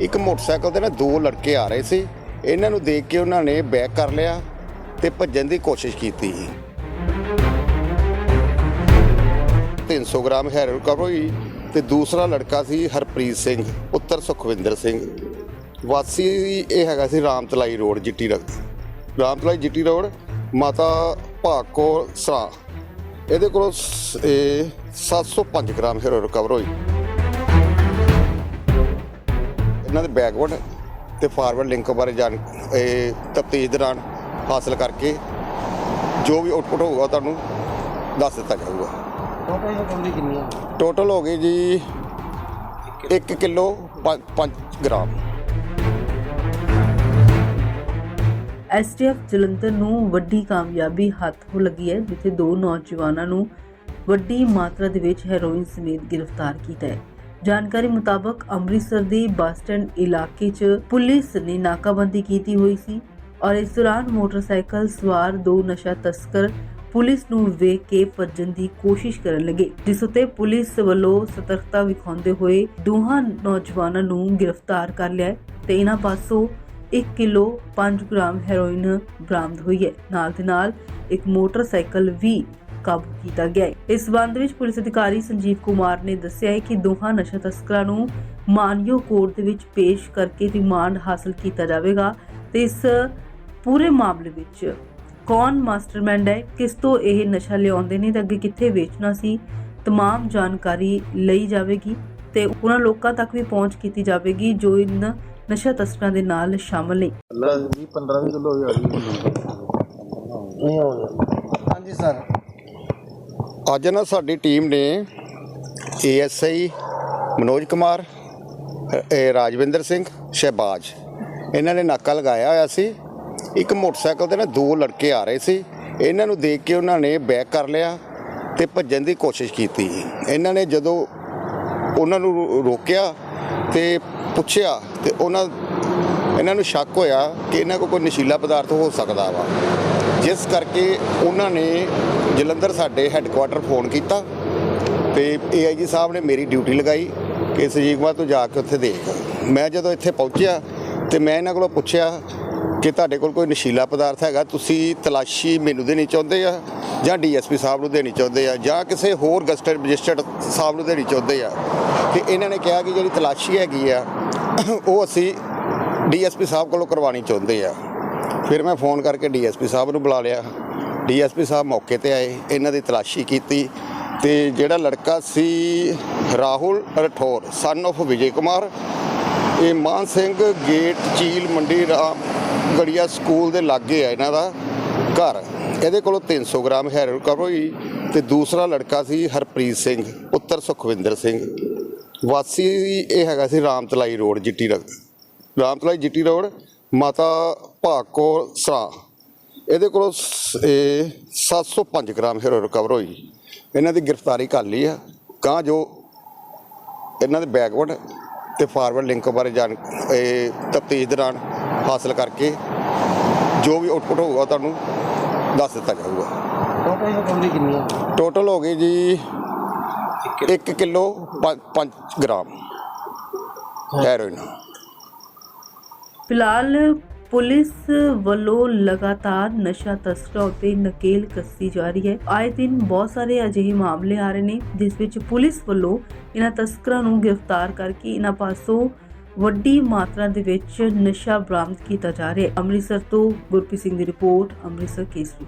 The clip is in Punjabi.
ਇੱਕ ਮੋਟਰਸਾਈਕਲ ਤੇ ਨਾ ਦੋ ਲੜਕੇ ਆ ਰਹੇ ਸੀ। ਇਹਨਾਂ ਨੂੰ ਦੇਖ ਕੇ ਉਹਨਾਂ ਨੇ ਬੈਕ ਕਰ ਲਿਆ ਤੇ ਭੱਜਣ ਦੀ ਕੋਸ਼ਿਸ਼ ਕੀਤੀ। 300 ਗ੍ਰਾਮ ਹੈਰੋਇਨ ਰਿਕਵਰ ਹੋਈ ਤੇ ਦੂਸਰਾ ਲੜਕਾ ਸੀ ਹਰਪ੍ਰੀਤ ਸਿੰਘ, ਪੁੱਤਰ ਸੁਖਵਿੰਦਰ ਸਿੰਘ। ਵਾਸੀ ਇਹ ਹੈਗਾ ਸੀ Ramtalai road, Jitti road. Ramtalai Jitti road, Mata Bhago Sara. ਇਹਦੇ ਕੋਲੋਂ ਸ- ਇਹ 705 ਗ੍ਰਾਮ ਹੈਰੋਇਨ ਰਿਕਵਰ ਹੋਈ। ਇਹਨਾਂ ਦੇ ਬੈਕਵਰਡ ਤੇ ਫਾਰਵਰਡ ਲਿੰਕ ਬਾਰੇ ਜਾਣ ਇਹ ਤਫਤੀਸ਼ ਦੌਰਾਨ ਹਾਸਲ ਕਰਕੇ ਜੋ ਵੀ ਆਉਟਪੁੱਟ ਹੋਊਗਾ ਤੁਹਾਨੂੰ ਦੱਸ ਦਿੱਤਾ ਜਾਊਗਾ। ਟੋਟਲ ਰਕਮ ਦੀ ਕਿੰਨੀ ਹੈ ਟੋਟਲ ਹੋ ਗਈ ਜੀ 1 ਕਿਲੋ 5 ਗ੍ਰਾਮ। ਐਸਟੀਐਫ ਜਲੰਧਰ ਨੂੰ ਵੱਡੀ ਕਾਮਯਾਬੀ ਹੱਥੋਂ ਲੱਗੀ ਹੈ ਜਿੱਥੇ ਦੋ ਨੌਜਵਾਨਾਂ ਨੂੰ ਵੱਡੀ ਮਾਤਰਾ ਦੇ ਵਿੱਚ ਹੈਰੋਇਨ ਸਮੇਤ ਗ੍ਰਿਫਤਾਰ ਕੀਤਾ ਹੈ। ਜਾਣਕਾਰੀ ਮੁਤਾਬਕ ਅੰਮ੍ਰਿਤਸਰ ਦੇ ਬੱਸ ਸਟੈਂਡ ਇਲਾਕੇ 'ਚ ਪੁਲਿਸ ਨੇ ਨਾਕਾਬੰਦੀ ਕੀਤੀ ਹੋਈ ਸੀ ਔਰ ਇਸ ਦੌਰਾਨ ਮੋਟਰਸਾਈਕਲ ਸਵਾਰ ਦੋ ਨਸ਼ਾ ਤਸਕਰ ਪੁਲਿਸ ਨੂੰ ਵੇਖ ਕੇ ਭੱਜਣ ਦੀ ਕੋਸ਼ਿਸ਼ ਕਰਨ ਲੱਗੇ, ਜਿਸ ਉਤੇ ਪੁਲਿਸ ਵੱਲੋਂ ਸਤਰਕਤਾ ਵਿਖਾਉਂਦੇ ਹੋਏ ਦੋਹਾਂ ਨੌਜਵਾਨਾਂ ਨੂੰ ਗ੍ਰਿਫਤਾਰ ਕਰ ਲਿਆ ਤੇ ਇਹਨਾਂ ਪਾਸੋਂ 1 ਕਿਲੋ 5 ਗ੍ਰਾਮ ਹੈਰੋਇਨ ਬਰਾਮਦ ਹੋਈ ਹੈ। ਨਾਲ ਦੇ ਨਾਲ ਇੱਕ ਮੋਟਰਸਾਈਕਲ ਵੀ ਕਾਬੂ ਕੀਤਾ ਗਿਆ ਹੈ ਇਸ ਸੰਬੰਧ ਵਿੱਚ ਪੁਲਿਸ ਅਧਿਕਾਰੀ ਸੰਜੀਵ ਕੁਮਾਰ ਨੇ ਦੱਸਿਆ ਹੈ ਕਿ ਦੋਹਾਂ ਨਸ਼ਾ ਤਸਕਰਾਂ ਨੂੰ ਮਾਨਯੋ ਕੋਰਟ ਦੇ ਵਿੱਚ ਪੇਸ਼ ਕਰਕੇ ਰਿਮਾਂਡ ਹਾਸਲ ਕੀਤਾ ਜਾਵੇਗਾ ਤੇ ਇਸ ਪੂਰੇ ਮਾਮਲੇ ਵਿੱਚ ਕੌਣ ਮਾਸਟਰਮਾਈਂਡ ਹੈ ਕਿਸ ਤੋਂ ਇਹ ਨਸ਼ਾ ਲਿਆਉਂਦੇ ਨੇ ਤੇ ਅੱਗੇ ਕਿੱਥੇ ਵੇਚਣਾ ਸੀ तमाम ਜਾਣਕਾਰੀ ਲਈ ਜਾਵੇਗੀ ਤੇ ਉਹਨਾਂ ਲੋਕਾਂ ਤੱਕ ਵੀ ਪਹੁੰਚ ਕੀਤੀ ਜਾਵੇਗੀ ਜੋ ਇਨ ਨਸ਼ਾ ਤਸਕਰਾਂ ਦੇ ਨਾਲ ਸ਼ਾਮਲ ਨੇ ਅੱਲਾ ਵੀ 15 20 ਕਿਲੋ ਹੋ ਗਈ ਨਹੀਂ ਹੋ ਹਾਂਜੀ ਸਰ ਅੱਜ ਨਾ ਸਾਡੀ ਟੀਮ ਨੇ ਏਐਸਆਈ ਮਨੋਜ ਕੁਮਾਰ ਰਾਜਵਿੰਦਰ ਸਿੰਘ, ਸ਼ਹਿਬਾਜ਼। ਇਹਨਾਂ ਨੇ ਨਾਕਾ ਲਗਾਇਆ ਹੋਇਆ ਸੀ। ਇੱਕ ਮੋਟਰਸਾਈਕਲ ਤੇ ਨਾ ਦੋ ਲੜਕੇ ਆ ਰਹੇ ਸੀ। ਇਹਨਾਂ ਨੂੰ ਦੇਖ ਕੇ ਉਹਨਾਂ ਨੇ ਬੈਕ ਕਰ ਲਿਆ ਤੇ ਭੱਜਣ ਦੀ ਕੋਸ਼ਿਸ਼ ਕੀਤੀ। ਇਹਨਾਂ ਨੇ ਜਦੋਂ ਉਹਨਾਂ ਨੂੰ ਰੋਕਿਆ ਤੇ ਪੁੱਛਿਆ ਤੇ ਉਹਨਾਂ, ਇਹਨਾਂ ਨੂੰ ਸ਼ੱਕ ਹੋਇਆ ਕਿ ਇਹਨਾਂ ਕੋਲ ਕੋਈ ਨਸ਼ੀਲਾ ਪਦਾਰਥ ਹੋ ਸਕਦਾ ਵਾ। ਜਿਸ ਕਰਕੇ ਉਹਨਾਂ ਨੇ ਜਲੰਧਰ ਸਾਡੇ ਹੈੱਡਕੁਆਟਰ ਫੋਨ ਕੀਤਾ ਤੇ ਏਆਈਜੀ ਸਾਹਿਬ ਨੇ ਮੇਰੀ ਡਿਊਟੀ ਲਗਾਈ ਕਿ ਸਜੀਗਵਾ ਤੋਂ ਜਾ ਕੇ ਉੱਥੇ ਦੇਖ। ਮੈਂ ਜਦੋਂ ਇੱਥੇ ਪਹੁੰਚਿਆ ਤੇ ਮੈਂ ਇਹਨਾਂ ਕੋਲੋਂ ਪੁੱਛਿਆ ਕਿ ਤੁਹਾਡੇ ਕੋਲ ਕੋਈ ਨਸ਼ੀਲਾ ਪਦਾਰਥ ਹੈਗਾ, ਤੁਸੀਂ ਤਲਾਸ਼ੀ ਮੈਨੂੰ ਦੇਣੀ ਚਾਹੁੰਦੇ ਆ ਜਾਂ ਡੀਐਸਪੀ ਸਾਹਿਬ ਨੂੰ ਦੇਣੀ ਚਾਹੁੰਦੇ ਆ ਜਾਂ ਕਿਸੇ ਹੋਰ ਗਸਟਡ ਰਜਿਸਟਰਡ ਸਾਹਿਬ ਨੂੰ ਦੇਣੀ ਚਾਹੁੰਦੇ ਆ? ਤੇ ਇਹਨਾਂ ਨੇ ਕਿਹਾ ਕਿ ਜਿਹੜੀ ਤਲਾਸ਼ੀ ਹੈਗੀ ਆ, ਉਹ ਅਸੀਂ ਡੀਐਸਪੀ ਸਾਹਿਬ ਕੋਲੋਂ ਕਰਵਾਉਣੀ ਚਾਹੁੰਦੇ ਆ। ਫਿਰ ਮੈਂ ਫੋਨ ਕਰਕੇ ਡੀਐਸਪੀ ਸਾਹਿਬ ਨੂੰ ਬੁਲਾ ਲਿਆ। ਡੀਐਸਪੀ ਸਾਹਿਬ ਮੌਕੇ ਤੇ ਆਏ, ਇਹਨਾਂ ਦੀ ਤਲਾਸ਼ੀ ਕੀਤੀ ਤੇ ਜਿਹੜਾ ਲੜਕਾ ਸੀ ਰਾਹੁਲ ਰਠੌਰ ਸਨ of ਵਿਜੇ ਕੁਮਾਰ, ਇਹ ਮਾਨ ਸਿੰਘ ਗੇਟ ਚੀਲ ਮੰਡੀ ਰਾਮ ਗੜੀਆ ਸਕੂਲ ਦੇ ਲਾਗੇ ਆ ਇਹਨਾਂ ਦਾ ਘਰ। ਇਹਦੇ ਕੋਲੋਂ 300 ਗ੍ਰਾਮ ਹੈਰੋਇਨ ਕਵਰ ਹੋਈ ਤੇ ਦੂਸਰਾ ਲੜਕਾ ਸੀ ਹਰਪ੍ਰੀਤ ਸਿੰਘ, ਪੁੱਤਰ ਸੁਖਵਿੰਦਰ ਸਿੰਘ। ਵਾਸੀ ਇਹ ਹੈਗਾ ਸੀ Ramtalai road, Jitti road. Ramtalai, Jitti road, Mata Bhago Sara. ਇਹਦੇ ਕੋਲੋਂ ਸ- ਇਹ 705 ਗ੍ਰਾਮ ਹੈਰੋਇਨ ਰਿਕਵਰ ਹੋਈ। ਇਹਨਾਂ ਦੀ ਗ੍ਰਿਫਤਾਰੀ ਕਰ ਲਈ ਆ। ਕਾਂ ਜੋ ਇਹਨਾਂ ਦੇ ਬੈਕਵਰਡ ਤੇ ਫਾਰਵਰਡ ਲਿੰਕ ਬਾਰੇ ਜਾਣ ਇਹ ਤਫਤੀਸ਼ ਦੌਰਾਨ ਹਾਸਲ ਕਰਕੇ ਜੋ ਵੀ ਆਉਟਪੁੱਟ ਹੋਊਗਾ ਤੁਹਾਨੂੰ ਦੱਸ ਦਿੱਤਾ ਜਾਊਗਾ। ਟੋਟਲ ਕਿੰਨੀ ਹੈ ਟੋਟਲ ਹੋ ਗਈ ਜੀ 1 ਕਿਲੋ। 5 ਗ੍ਰਾਮ। ਹੈਰੋਇਨ ਫਿਲਹਾਲ ਪੁਲਿਸ ਵੱਲੋਂ ਲਗਾਤਾਰ ਨਸ਼ਾ ਤਸਕਰਾਂ ਉੱਤੇ ਨਕੇਲ ਕੱਸੀ ਜਾ ਰਹੀ ਹੈ। ਆਏ ਦਿਨ ਬਹੁਤ ਸਾਰੇ ਅਜਿਹੇ ਮਾਮਲੇ ਆ ਰਹੇ ਨੇ, ਜਿਸ ਵਿੱਚ ਪੁਲਿਸ ਵੱਲੋਂ ਇਹਨਾਂ ਤਸਕਰਾਂ ਨੂੰ ਗ੍ਰਿਫਤਾਰ ਕਰਕੇ ਇਹਨਾਂ ਪਾਸੋਂ ਵੱਡੀ ਮਾਤਰਾ ਦੇ ਵਿੱਚ ਨਸ਼ਾ ਬਰਾਮਦ ਕੀਤਾ ਜਾ ਰਿਹਾ ਹੈ। ਅੰਮ੍ਰਿਤਸਰ ਤੋਂ ਗੁਰਪ੍ਰੀਤ ਸਿੰਘ ਦੀ ਰਿਪੋਰਟ, ਅੰਮ੍ਰਿਤਸਰ ਕੇਸਰੀ।